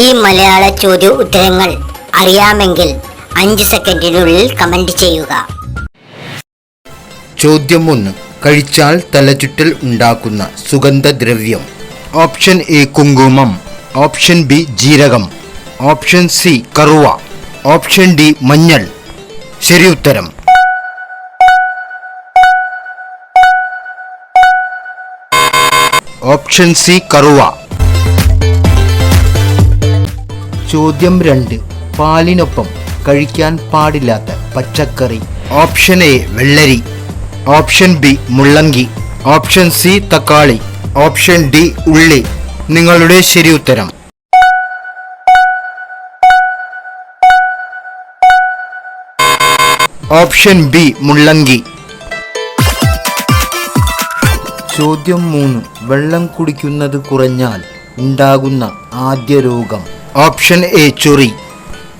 ഈ മലയാള ചോദ്യ ഉത്തരങ്ങൾ അറിയാമെങ്കിൽ അഞ്ച് സെക്കൻഡിനുള്ളിൽ കമന്റ് ചെയ്യുക. ചോദ്യം ഒന്ന്. കഴിച്ചാൽ തലചുറ്റൽ ഉണ്ടാക്കുന്ന സുഗന്ധദ്രവ്യം. ഓപ്ഷൻ എ കുങ്കുമം. ഓപ്ഷൻ ബി ജീരകം. ഓപ്ഷൻ സി കറുവ. ഓപ്ഷൻ ഡി മഞ്ഞൾ. ശരി ഉത്തരം. ഓപ്ഷൻ സി കറുവ. ചോദ്യം രണ്ട്. പാലിനൊപ്പം കഴിക്കാൻ പാടില്ലാത്ത പച്ചക്കറി. ഓപ്ഷൻ എ വെള്ളരി. ഓപ്ഷൻ ബി മുള്ളങ്കി. ഓപ്ഷൻ സി തക്കാളി. ഓപ്ഷൻ ഡി ഉള്ളി. നിങ്ങളുടെ ശരി ഉത്തരം. ഓപ്ഷൻ ബി മുള്ളങ്കി. ചോദ്യം മൂന്ന്. വെള്ളം കുടിക്കുന്നത് കുറഞ്ഞാൽ ഉണ്ടാകുന്ന ആദ്യ രോഗം. ഓപ്ഷൻ എ ചൊറി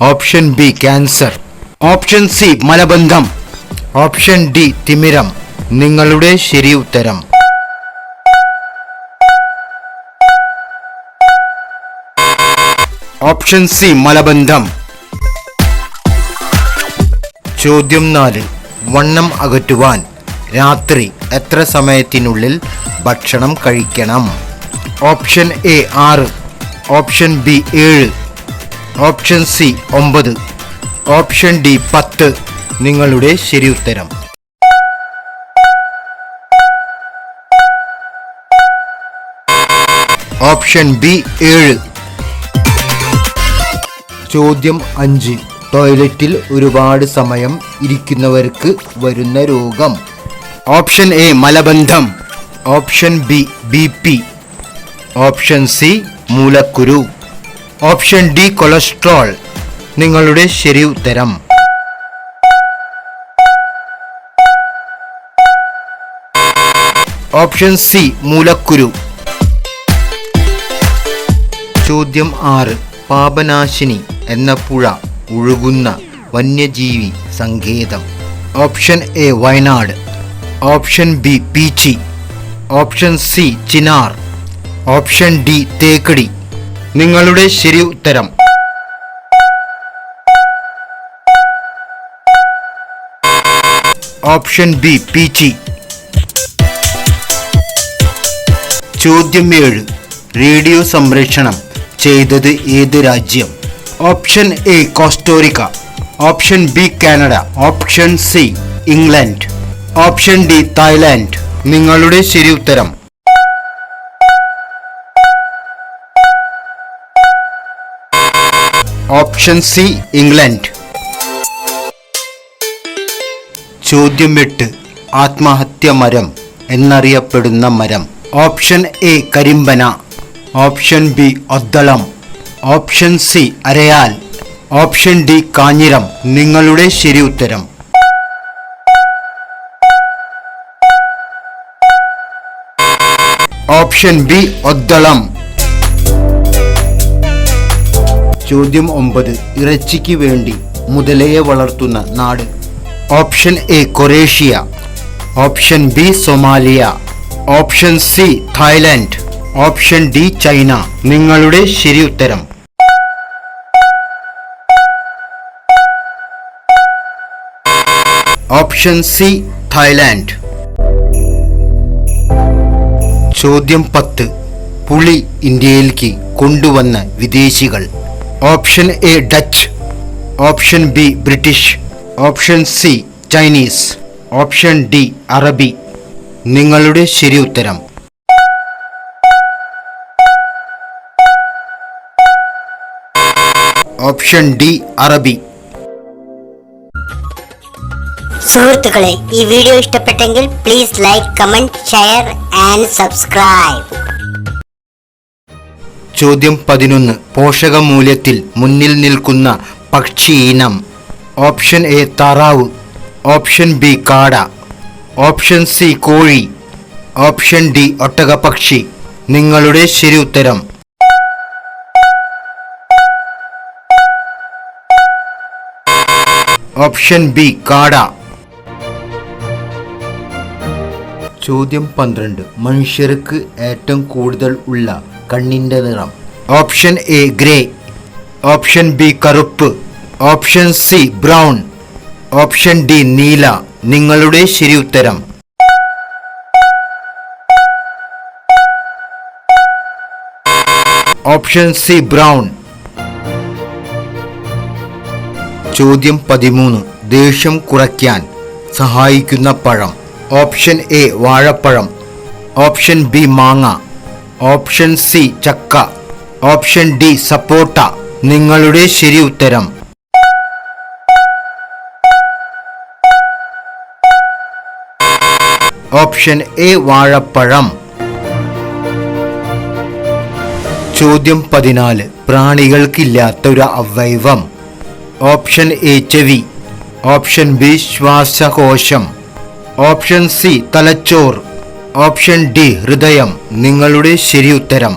option B cancer option C മലബന്ധം ഓപ്ഷൻ ഡി തിമിരം. നിങ്ങളുടെ ശരി ഉത്തരം. ഓപ്ഷൻ സി മലബന്ധം. ചോദ്യം നാല് വണ്ണം അകറ്റുവാൻ. രാത്രി എത്ര സമയത്തിനുള്ളിൽ ഭക്ഷണം കഴിക്കണം? ഓപ്ഷൻ എ ആറ് ഓപ്ഷൻ ബി ഏഴ് ഓപ്ഷൻ സി ഒമ്പത് ഓപ്ഷൻ ഡി പത്ത്. നിങ്ങളുടെ ശരി ഉത്തരം. ഓപ്ഷൻ ബി ഏഴ്. ചോദ്യം അഞ്ച്. ടോയ്ലറ്റിൽ ഒരുപാട് സമയം ഇരിക്കുന്നവർക്ക് വരുന്ന രോഗം. ഓപ്ഷൻ എ മലബന്ധം. Option B B P. Option C മൂലക്കുരു. Option D cholesterol. നിങ്ങളുടെ ശരി ഉത്തരം ഓപ്ഷൻ സി മൂലക്കുരു. ചോദ്യം ആറ് പാപനാശിനി എന്ന പുഴ ഒഴുകുന്ന വന്യജീവി സങ്കേതം. Option A Wayanad. Option B Peechi option C Chinnar. Option D Thekkady. നിങ്ങളുടെ ശരി ഉത്തരം. Option B Peechi. ചോദ്യം ഏഴ്. റേഡിയോ സംരക്ഷണം ചെയ്തത് ഏത് രാജ്യം? Option A Costa Rica. Option B Canada. Option C England. Option D Thailand നിങ്ങളുടെ ശരി ഉത്തരം. Option C England. ചോദ്യം എട്ട് ആത്മഹത്യ മരം എന്നറിയപ്പെടുന്ന മരം. ഓപ്ഷൻ എ കരിമ്പന. ഓപ്ഷൻ ബി ഒദ്ദളം. ഓപ്ഷൻ സി അരയാൽ. ഓപ്ഷൻ ഡി കാഞ്ഞിരം. നിങ്ങളുടെ ശരി ഉത്തരം. Option B ഒദ്ദളം. ചോദ്യം ഒമ്പത്. ഇറച്ചിക്ക് വേണ്ടി മുതലയെ വളർത്തുന്ന നാട്. Option A Croatia. Option B Somalia. Option C Thailand. Option D China. നിങ്ങളുടെ ശരി ഉത്തരം. Option C Thailand. ചോദ്യം പത്ത്. പുളി ഇന്ത്യയിലേക്ക് കൊണ്ടുവന്ന വിദേശികൾ. Option A Dutch option B British option C Chinese option D അറബി നിങ്ങളുടെ ശരി ഉത്തരം. ഓപ്ഷൻ ഡി അറബി സുഹൃത്തുക്കളെ ഈ വീഡിയോ ഇഷ്ടപ്പെട്ടെങ്കിൽ please like comment share and subscribe ചോദ്യം പതിനൊന്ന്. പോഷകമൂല്യത്തിൽ മുന്നിൽ നിൽക്കുന്ന പക്ഷി ഇനം. ഓപ്ഷൻ എ താറാവ്. ഓപ്ഷൻ ബി കാട. ഓപ്ഷൻ സി കോഴി. ഓപ്ഷൻ ഡി ഒട്ടകപക്ഷി നിങ്ങളുടെ ശരി ഉത്തരം. ഓപ്ഷൻ ബി കാട. ചോദ്യം പന്ത്രണ്ട്. മനുഷ്യർക്ക് ഏറ്റവും കൂടുതൽ ഉള്ള കണ്ണിന്റെ നിറം. Option A grey option B കറുപ്പ്. Option C brown option D നീല. നിങ്ങളുടെ ശരി ഉത്തരം. ഓപ്ഷൻ സി ബ്രൗൺ ചോദ്യം പതിമൂന്ന്. ദേഷ്യം കുറയ്ക്കാൻ സഹായിക്കുന്ന പഴം. ഓപ്ഷൻ എ വാഴപ്പഴം. ഓപ്ഷൻ ബി മാങ്ങ. ഓപ്ഷൻ സി ചക്ക ഓപ്ഷൻ ഡി സപ്പോട്ട. നിങ്ങളുടെ ശരി ഉത്തരം. ഓപ്ഷൻ എ വാഴപ്പഴം. ചോദ്യം പതിനാല് പ്രാണികൾക്കില്ലാത്ത ഒരു അവയവം. ഓപ്ഷൻ എ ചെവി. ഓപ്ഷൻ ബി ശ്വാസകോശം. ഓപ്ഷൻ സി തലച്ചോർ ഓപ്ഷൻ ഡി ഹൃദയം. നിങ്ങളുടെ ശരി ഉത്തരം.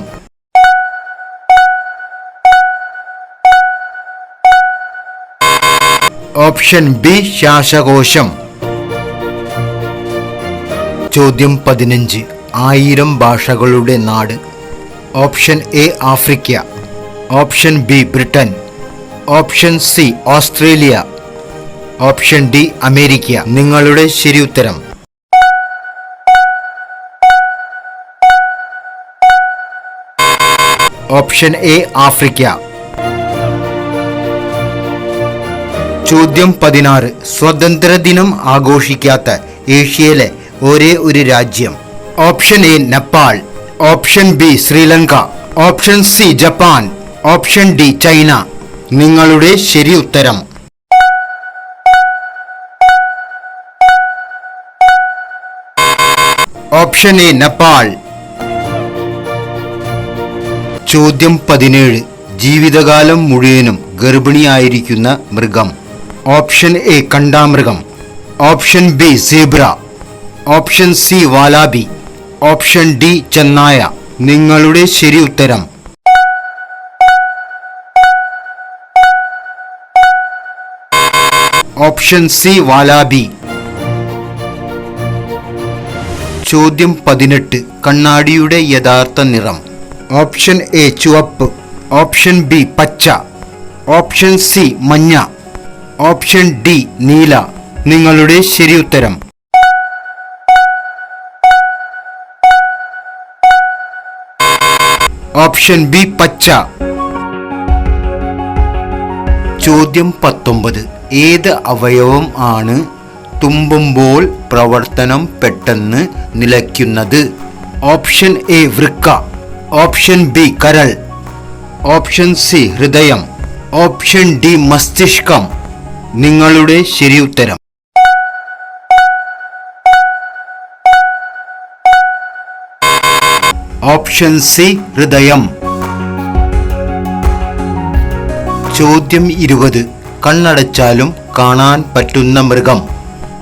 ഓപ്ഷൻ ബി ശ്വാസകോശം. ചോദ്യം പതിനഞ്ച് ആയിരം ഭാഷകളുടെ നാട്. Option A Africa. Option B Britain. Option C Australia. Option D America. നിങ്ങളുടെ ശരി ഉത്തരം. Option A Africa. ചോദ്യം പതിനാറ്. സ്വതന്ത്രദിനം ആഘോഷിക്കാത്ത ഏഷ്യയിലെ ഒരേ ഒരു രാജ്യം. Option A Nepal. Option B Sri Lanka. Option C Japan. Option D China. നിങ്ങളുടെ ശരി ഉത്തരം. Option A Nepal. ചോദ്യം പതിനേഴ്. ജീവിതകാലം മുഴുവനും ഗർഭിണിയായിരിക്കുന്ന മൃഗം. Option A കണ്ടാമൃഗം. Option B zebra. Option C wallaby. Option D ചെന്നായ. നിങ്ങളുടെ ശരി ഉത്തരം. Option C wallaby. ചോദ്യം പതിനെട്ട്. കണ്ണാടിയുടെ യഥാർത്ഥ നിറം. ഓപ്ഷൻ എ ചുവപ്പ് ഓപ്ഷൻ ബി പച്ച ഓപ്ഷൻ സി മഞ്ഞ ഓപ്ഷൻ ഡി നീല. നിങ്ങളുടെ ശരി ഉത്തരം. ഓപ്ഷൻ ബി പച്ച. ചോദ്യം പത്തൊമ്പത്. ഏത് അവയവം ആണ് തുമ്പുമ്പോൾ പ്രവർത്തനം പെട്ടെന്ന് നിലയ്ക്കുന്നത്? ഓപ്ഷൻ എ വൃക്ക ഓപ്ഷൻ ബി കരൾ ഓപ്ഷൻ സി ഹൃദയം ഓപ്ഷൻ ഡി മസ്തിഷ്കം. നിങ്ങളുടെ ശരി ഉത്തരം. ഓപ്ഷൻ സി ഹൃദയം. ചോദ്യം ഇരുപത്. കണ്ണടച്ചാലും കാണാൻ പറ്റുന്ന മൃഗം.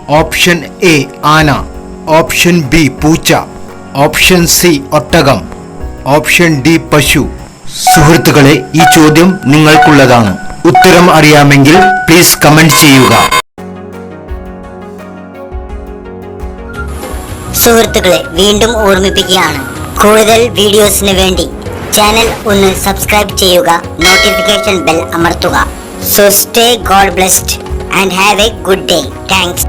ഓപ്ഷൻ എ ആന ഓപ്ഷൻ ബി പൂച്ച ഓപ്ഷൻ സി ഒട്ടകം. ഓപ്ഷൻ ഡി പശു. സുഹൃത്തുക്കളെ ഈ ചോദ്യം നിങ്ങൾക്കുള്ളതാണ്. ഉത്തരം അറിയാമെങ്കിൽ പ്ലീസ് കമന്റ് ചെയ്യുക. സുഹൃത്തുക്കളെ വീണ്ടും ഓർമ്മിപ്പിക്കുകയാണ്. കൂടുതൽ വീഡിയോസിന് വേണ്ടി ചാനൽ ഒന്ന് സബ്സ്ക്രൈബ് ചെയ്യുക നോട്ടിഫിക്കേഷൻ ബെൽ അമർത്തുക. So stay God blessed and have a good day thanks